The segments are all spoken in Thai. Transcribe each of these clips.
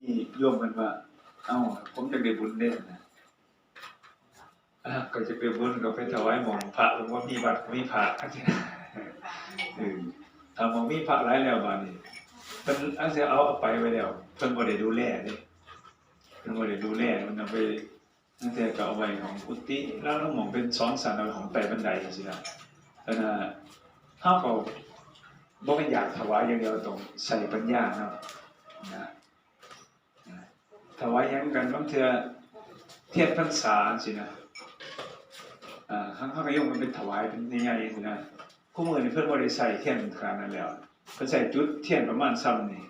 ที่โยมกันว่า เอ้าผมจะได้บุญเด่นนะอะก็จะไปบุญก็ไปถวายหมองพระผมว่ามีวัดมีพระเออถ้ามองมีพระหลายแล้วบานี้เพิ่นอันเสียเอาเอาไปไว้แล้วเพิ่นบ่ได้ดูแลเด้เพิ่นบ่ได้ดูแลมันเอาไปอันเสียก็เอาไว้ของกุฏิแล้วหมองเป็นสอนสารของไต่บันไดจังซี่นะแต่น่ะเฮาก็บ่เป็นอยากถวายอย่างเดียวต้องใส่ปัญญาเนาะนะ ถวายหยังกันบางเทือเทียนพรรษาสินะอ่าข้างข้างยกมันเป็นถวายเป็นใหญ่ๆสินะคู่มือนี่เพิ่นบ่ได้ใส่เทียนขนาดนั้นแล้วเพิ่นใส่จุดเทียนประมาณซ้ำนี่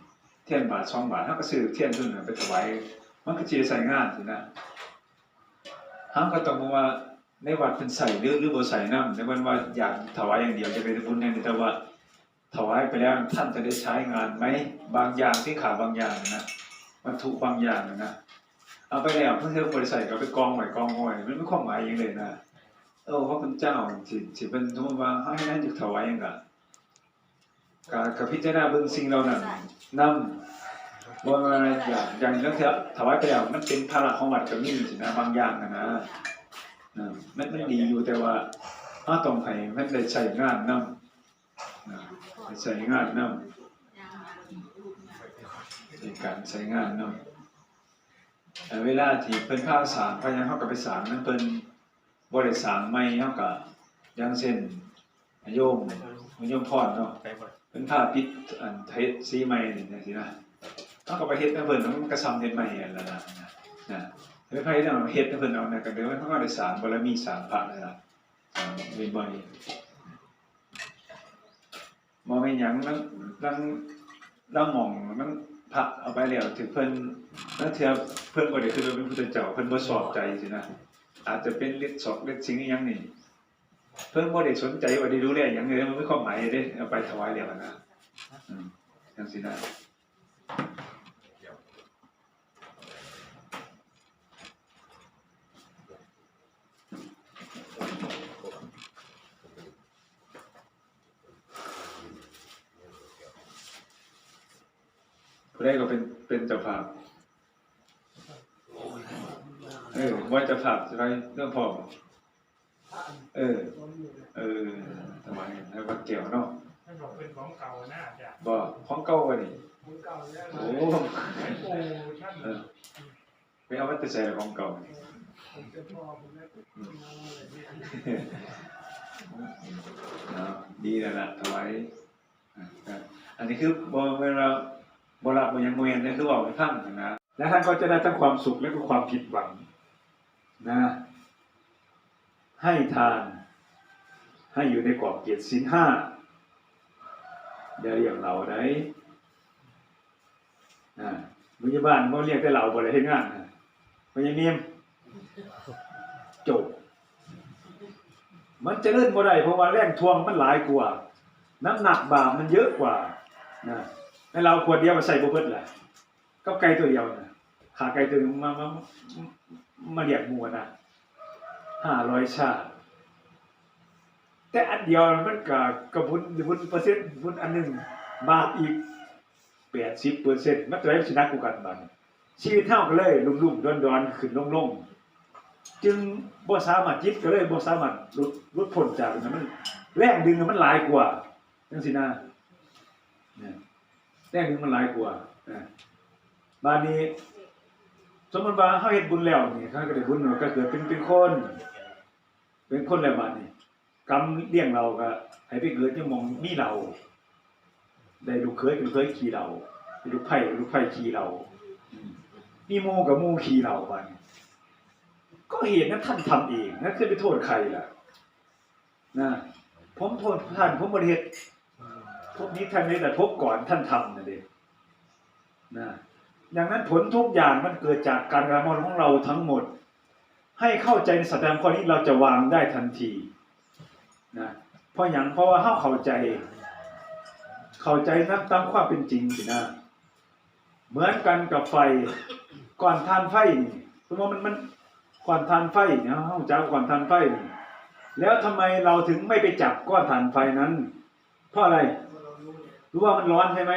เทียนบาทสองบาทเฮาก็ซื้อเทียนตัวนึงไปถวายมันก็สิได้ใส่งานสินะเฮาก็ต้องบอกว่าในวัดเพิ่นใส่หรือหรือบ่ใส่น้ำแต่มันว่าอยากถวายอย่างเดียวจะเป็นบุญอย่างเดียวแต่ว่าถวายไปแล้วท่านจะได้ใช้งานไหมบางอย่างที่ขาดบางอย่างนะ วัตถุบางอย่างนะเอาไปแล้วเพื่อเพื่อบริษัทก็ไปกองไว้กองไว้มันไม่ความหมายอย่างเลยนะเออพระคุณเจ้าสิสิเป็นสมมติว่าให้นั่นจะถวายอย่างกะกะกับพิจารณาเบิ่งสิ่งเหล่านั้นนำบ่ว่าอย่างอย่างนั้นเถอะถวายไปแล้วมันเป็นภาระของวัดก็มีสินะบางอย่างนะนะมันมันดีอยู่แต่ว่าเฮาต้องให้มันได้ใช้งานนำนะได้ใช้งานนำ ในการใช้งานเนาะแต่เวลาที่เพิ่นพาสางพยายามเฮาก็ไปสร้างนั้นเพิ่นบ่ได้สร้างใหม่เฮาก็อย่างเช่นโยมโยมพรเนาะเพิ่นพาปิดอันเฮ็ดสีใหม่นี่จังซี่นะเฮาก็ไปเฮ็ดนำเพิ่นมันก็ซ้ำเฮ็ดใหม่นั่นล่ะนะนะเพิ่นพาเฮ็ดนำเฮ็ดนำเพิ่นเอานะก็เดี๋ยวเฮาก็ได้สางบารมีสางพระนั่นล่ะสร้างบ่อยๆบ่แม่นหยังนั้นลังลังหม่องมัน พระเอาไปแล้วถึงเพิ่นแล้วเทื่อเพิ่นบ่ได้คือเป็นพุทธเจ้าเพิ่นบ่สอบใจสินะอาจจะเป็นเล็ดสอบเล็ดสิ่งอหยังนี่เพิ่นบ่ได้สนใจว่าได้ดูแลหยังเลยมันไม่ความหมายเด้เอาไปถวายแล้วนะอืมจังซี่นะผู้ใดก็ เป็นเป็นเจ้าภาพเออว่าจะผับจะไปเรื่องพอเออ เออทำไมแล้วก็เกี่ยวเนาะท่านบอกเป็นของเก่านะอาจารย์บ่ของเก่าว่ะนี่ของเก่าแล้วโอ้หลวงปู่ท่านเออไปเอาวัตถุใส่ของเก่านี่ผมจะพ่อผมนะเอาอะไรเนี่ยเนาะดีแล้วล่ะถวายอะครับอันนี้คือบ่เวลา บ่รับยังบ่เห็นนี่คือเว้าให้ฟังนะและท่านก็จะได้ทั้งความสุขและก็ความผิดหวังนะ ให้ทาน ให้อยู่ในกรอบเกียรติศีลห้าอย่าเรียกเราได้อ่าพยาบาลบ่เรียกแต่เราบ่ได้เฮ็ดงานนะพยาเนียมจบ มันจะเลื่อนบ่ได้เพราะว่าแรงทวงมันหลายกว่า น้ำหนักบาปมันเยอะกว่านะ ให้วเราขวดเดียวมาใส่บ่เบิดแหละก็ไก่ตัวเดียวนะขาไก่ตัวนึงมามามามาเรียกหมูนะ500ชาติแต่อันเดียวมันก็กระบุญบุญเปอร์เซ็นต์บุญอันหนึ่งบาปอีก80เปอร์เซ็นต์มันจะได้ชนะกูกันบัดชีวิตเฮาก็เลยลุ่มๆดอนๆขึ้นลงๆจึงบ่สามารถจิตก็เลยบ่สามารถลดลดพ้นจากนั้นมันแรงดึงมันหลายกว่าจังซี่นะเนี่ย แรงดึงมันหลายกว่านะบาดนี้ สมมติว่าเฮาเฮ็ดบุญแล้วนี่เขาก็ได้บุญเนาะก็เกิดเป็นเป็นคน เป็นคนแล้วบาดนี้กรรมเลี้ยงเราก็ให้ไปเกิดจังหมองมีเรา ได้ลูกเคยเป็นลูกเคยขี่เราด้ลูกไผ่ลูกไผ่ขี่เรามีมูกับหมู่ขี่เราบานก็เหตุนั้นท่านทำเองนั่นคือไปโทษใครล่ะนะผมโทษท่านผมบริเหตุ พวกนี้ท่านไม่แต่พบก่อนท่านทำนะเด็นะอย่างนั้นผลทุกอย่างมันเกิดจากการกระทำของเราทั้งหมด ให้เข้าใจในสัจธรรมข้อนี้เราจะวางได้ทันทีนะเพราะอย่างเพราะว่าเฮาเข้าใจ เข้าใจนักตามความเป็นจริงสินะเหมือนกันกับไฟก่อนทานไฟสมมติมันมันก้อนทานไฟเนี่ยเฮาจก้อนทานไฟ แล้วทำไมเราถึงไม่ไปจับก้อนทานไฟนั้น เพราะอะไร รู้ว่ามันร้อนใช่ไหม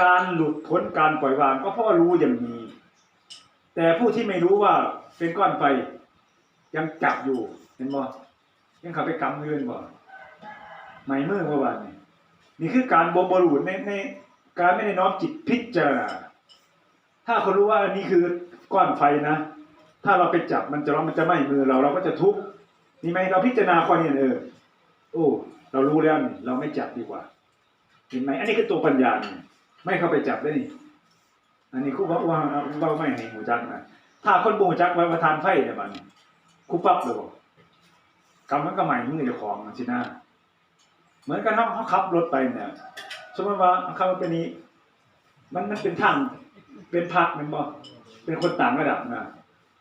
การหลุดพ้นการปล่อยวางก็เพราะรู้อย่างนี้ แต่ผู้ที่ไม่รู้ว่าเป็นก้อนไฟยังจับอยู่เห็นบ่ยังเข้าไปกำเงินบ่ไม่เมื่อเมื่อวานนี่นี่คือการบ่บ่รู้ในในการไม่ได้น้อมจิตพิจารณาถ้าคนรู้ว่าอันนี้คือก้อนไฟนะ ถ้าเราไปจับมันจะร้อนมันจะไหม้มือเราเราก็จะทุกข์นี่ไหมเราพิจารณาข้อนี้เออโอ้ เรารู้แล้วนี่เราไม่จับดีกว่า เห็นไหมอันนี้คือตัวปัญญานี่ไม่เข้าไปจับได้นี่อันนี้ครูว่าว่าว่าไม่ให้หูจักนะถ้าคนบูจักไว้ประทานไฟเนี่ยมันครูปั๊บเลยบอกกำมันก็ใหม่มือเจ้าของสินะเหมือนกันเนาเขาขับรถไปเนี่ยสมมติว่าเขาเป็นนี้ มันมันเป็นทางเป็นพักแมันบอกเป็นคนต่างระดับนะ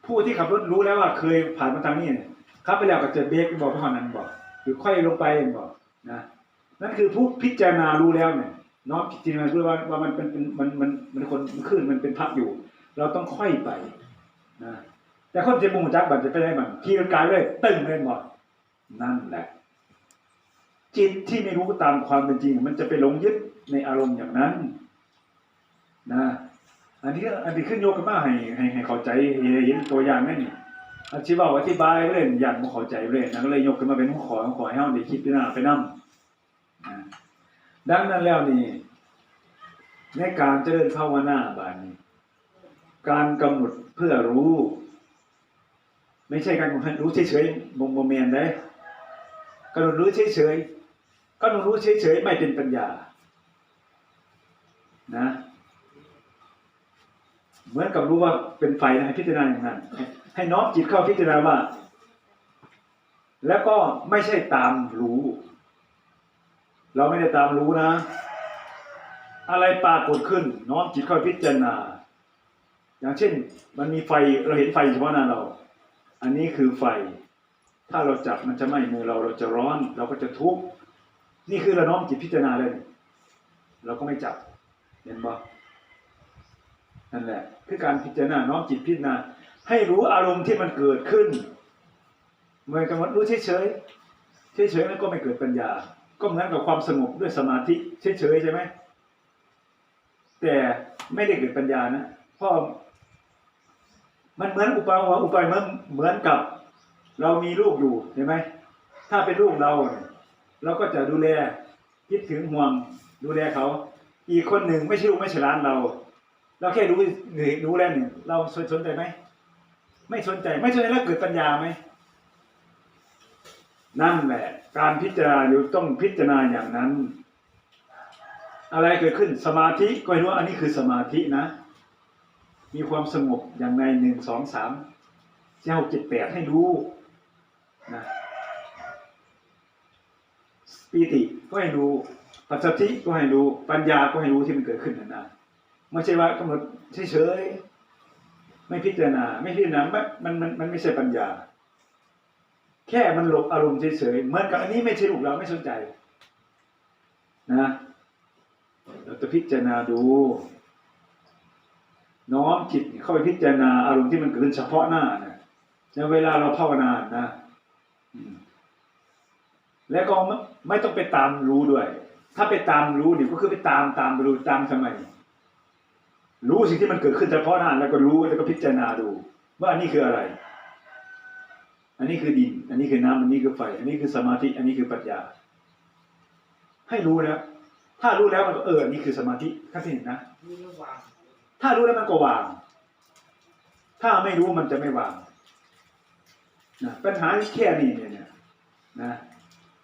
ผู้ที่ขับรถรู้แล้วว่าเคยผ่านมาทางนี้เนี่ยขับไปแล้วก็เจะเบรกบอกเท่านั้นบอกหรือค่อยลงไปบอก นะนั่นคือผู้พิจารณารู้แล้วเนี่ยน้อมพิจารณารู้ว่าว่ามันเป็นเป็นมันมันมันคนมันขึ้นมันเป็นพักอยู่ เราต้องค่อยไปนะแต่คนจะมูจักบันจะไปได้บันขี่รถกายเลยตึงเลยบอกนั่นแหละ จิตที่ไม่รู้ตามความเป็นจริง มันจะไปหลงยึดในอารมณ์อย่างนั้น นะ อันนี้อันนี้ขึ้นโยกกันมาให้ให้ให้เข้าใจให้เห็นตัวอย่างนั่นนี่ อธิบายอธิบายเล่นอย่างบ่เข้าใจเลยนะก็เลยยกขึ้นมาเป็นหัวขอขอให้เฮาได้คิดพิจารณาไปนำนะดังนั้นแล้วนี่ในการเจริญภาวนาบานี้ การกำหนดเพื่อรู้ ไม่ใช่การกำหนดรู้เฉยๆบ่บ่แม่นเด้กำหนดรู้เฉยๆกำหนดรู้เฉยๆไม่เป็นปัญญา นะ เหมือนกับรู้ว่าเป็นไฟนะพิจารณาอย่างนั้น ให้น้อมจิตเข้าพิจารณาว่า แล้วก็ไม่ใช่ตามรู้ เราไม่ได้ตามรู้นะ อะไรปรากฏขึ้น น้อมจิตเข้าพิจารณา อย่างเช่น มันมีไฟเราเห็นไฟเฉพาะหน้าเรา อันนี้คือไฟ ถ้าเราจับมันจะไหม้มือเราเราจะร้อน เราก็จะทุกข์นี่คือเราน้อมจิตพิจารณาเลยเราก็ไม่จับเห็นบ่นั่นแหละ คือการพิจารณาน้อมจิตพิจารณา ให้รู้อารมณ์ที่มันเกิดขึ้นเหมือนกับว่ารู้เฉยเฉยเฉยเฉยๆแล้วก็ไม่เกิดปัญญา ก็เหมือนกับความสงบด้วยสมาธิเฉยเฉยๆใช่ไหมแต่ไม่ได้เกิดปัญญานะเพราะมันเหมือนอุปาอุปายเหมือนเหมือนกับ เรามีลูกอยู่เห็นไหมถ้าเป็นลูกเราเราก็จะดูแลคิดถึงห่วงดูแลเขา อีกคนหนึ่งไม่ใช่ลูกไม่ใช่หลานเรา เราแค่รู้หรือรู้แล้วหนึ่งเราสนใจไหม ไม่สนใจ ไม่สนใจแล้วเกิดปัญญาไหมนั่นแหละ การพิจารณาอยู่ต้องพิจารณาอย่างนั้น อะไรเกิดขึ้นสมาธิก็ให้รู้ว่าอันนี้คือสมาธินะ มีความสงบอย่างในหนึ่งสองสามสี่หกเจ็ดแปดให้รู้นะปีติก็ให้รู้ปัจจิก็ให้รู้ปัญญาก็ให้รู้ที่มันเกิดขึ้นนั่นนะไม่ใช่ว่ากำหนดเฉยๆ ไม่พิจารณา ไม่พิจารณามันมันมันมันไม่ใช่ปัญญา แค่มันหลบอารมณ์เฉยๆเหมือนกับอันนี้ไม่ใช่ลูกเราไม่สนใจ นะเราจะพิจารณาดู น้อมจิตเข้าไปพิจารณาอารมณ์ที่มันเกิดขึ้นเฉพาะหน้านะในเวลาเราภาวนานะแล้วก็ไม่ต้องไปตามรู้ด้วย ถ้าไปตามรู้เนี่ก็คือไปตามตามไปดูตามทำไม รู้สิ่งที่มันเกิดขึ้นเฉพาะหน้าแล้วก็รู้แล้วก็พิจารณาดู ว่าอันนี้คืออะไร อันนี้คือดิน อันนี้คือน้ำอันนี้คือไฟ อันนี้คือสมาธิ อันนี้คือปัญญา ให้รู้แล้ว ถ้ารู้แล้วมันก็เอออันนี้คือสมาธิขั้นที่หนึ่งนะมีระหว่างถ้ารู้แล้วมันก็วาง ถ้าไม่รู้มันจะไม่วางนะปัญหาแค่นี้เนี่ยเนี่ยนะ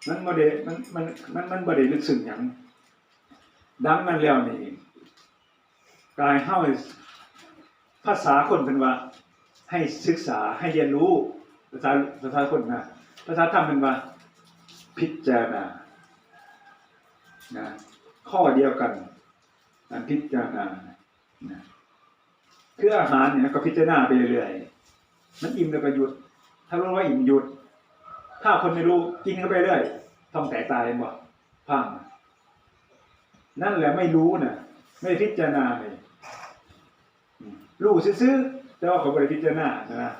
มันบ่ได้มันมันมันมันบ่ได้ลึกซึ้งหยังดังนั้นแล้วนี่ กายเฮาภาษาคนเป็นว่า ให้ศึกษาให้เรียนรู้ภาษาภาษาคนนะภาษาธรรมเป็นว่า พิจารณานะข้อเดียวกันการพิจารณานะคืออาหารเนี่ยก็พิจารณาไปเรื่อยๆมันอิ่มแล้วก็หยุด ถ้ารู้ว่าอิ่มหยุด ถ้าคนไม่รู้กินเข้าไปเรื่อยท้องแตกตายบ่พังนั่นแหละไม่รู้น่ะไม่พิจารณาเลย รู้ซื่อๆแต่ว่าเขาบริพิจารณานะ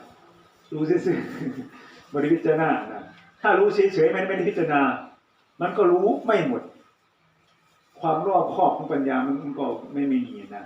รู้ซื่อๆบริพิจารณานะถ้ารู้เฉยๆไม่ไม่ได้พิจารณา มันก็รู้ไม่หมด ความรอบคอบของปัญญามันก็ไม่มีนะ